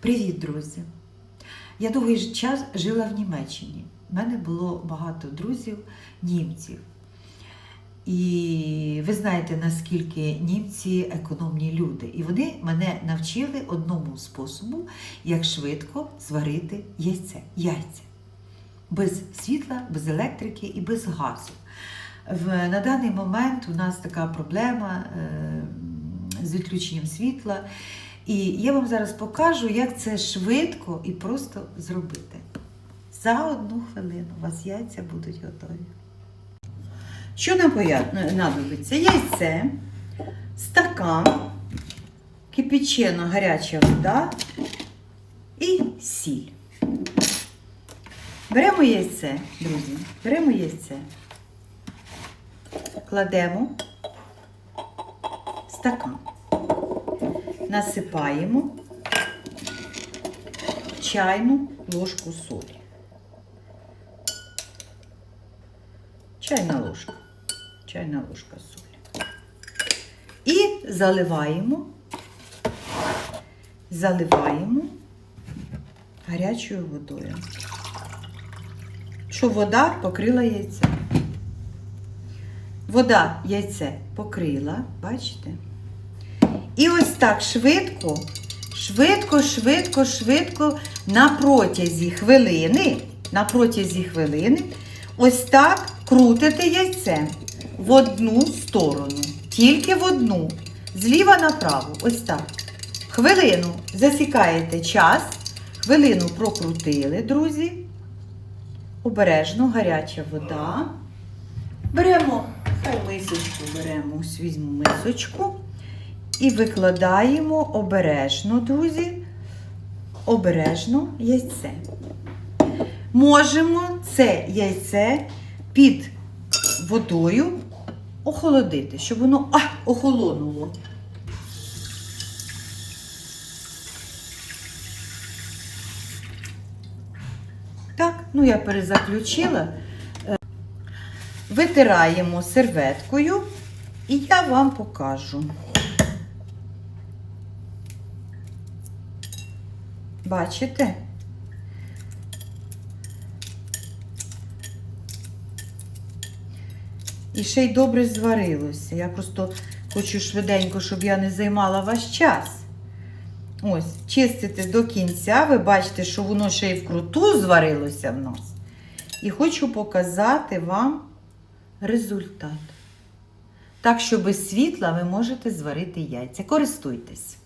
Привіт, друзі! Я довгий час жила в Німеччині. У мене було багато друзів, німців. І ви знаєте, наскільки німці економні люди. І вони мене навчили одному способу, як швидко зварити яйце. яйця. Без світла, без електрики і без газу. В, на даний момент у нас така проблема е, з відключенням світла. І я вам зараз покажу, як це швидко і просто зробити. За одну хвилину у вас яйця будуть готові. Що нам поя- Яйце, стакан, кипячена гаряча вода і сіль. Беремо яйце, друзі, беремо яйце, кладемо стакан, насипаємо чайну ложку солі. Чайна ложка. Чайна ложка солі. І заливаємо, заливаємо гарячою водою. Щоб вода покрила яйце. Вода яйце покрила, бачите? І ось так швидко, швидко, швидко, швидко на протязі хвилини, на протязі хвилини, ось так крутите яйце в одну сторону, тільки в одну, зліва направо, ось так. Хвилину засікаєте час, хвилину прокрутили, друзі. Обережно гаряча вода. Беремо, хай мисочку беремо, ось візьму мисочку. І викладаємо обережно, друзі, обережно яйце. Можемо це яйце під водою охолодити, щоб воно а, охолонуло. Так, ну я перезаключила. Е, Витираємо серветкою і я вам покажу. Бачите? І ще й добре зварилося. Я просто хочу швиденько, щоб я не займала ваш час. Ось, чистите до кінця. Ви бачите, що воно ще й вкруту зварилося в нас. І хочу показати вам результат. Так що без світла ви можете зварити яйця. Користуйтесь.